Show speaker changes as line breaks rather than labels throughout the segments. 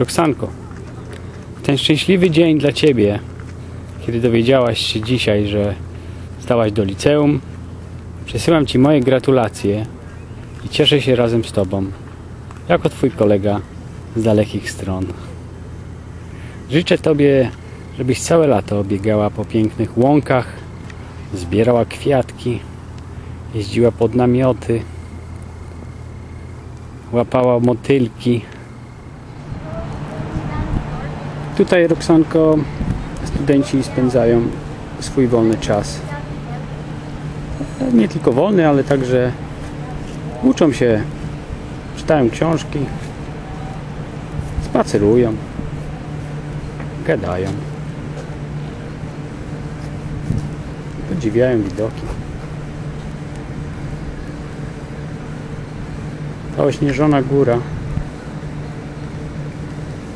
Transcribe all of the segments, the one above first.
Roxanko, ten szczęśliwy dzień dla Ciebie, kiedy dowiedziałaś się dzisiaj, że zdałaś do liceum, przesyłam Ci moje gratulacje i cieszę się razem z Tobą, jako Twój kolega z dalekich stron. Życzę Tobie, żebyś całe lato biegała po pięknych łąkach, zbierała kwiatki, jeździła pod namioty, łapała motylki. Tutaj, Roxanko, studenci spędzają swój wolny czas. Nie tylko wolny, ale także uczą się, czytają książki, spacerują, gadają, podziwiają widoki. Ta ośnieżona góra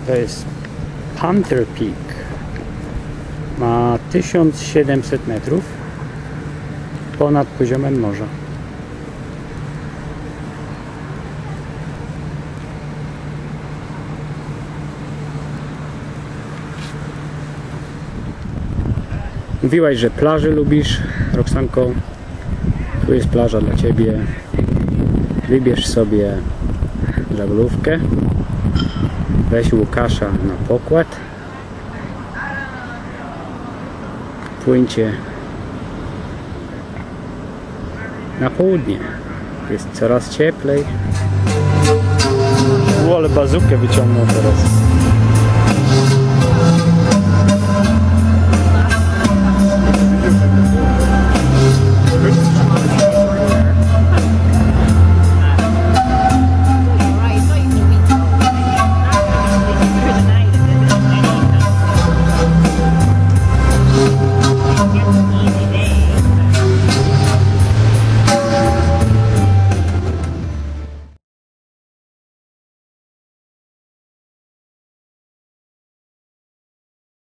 to jest Panther Peak. Ma 1700 metrów ponad poziomem morza. Mówiłaś, że plaży lubisz, Roxanko. Tu jest plaża dla Ciebie. Wybierz sobie żaglówkę. Weź Łukasza na pokład. Płyńcie na południe. Jest coraz cieplej. U, ale bazukę wyciągnął teraz.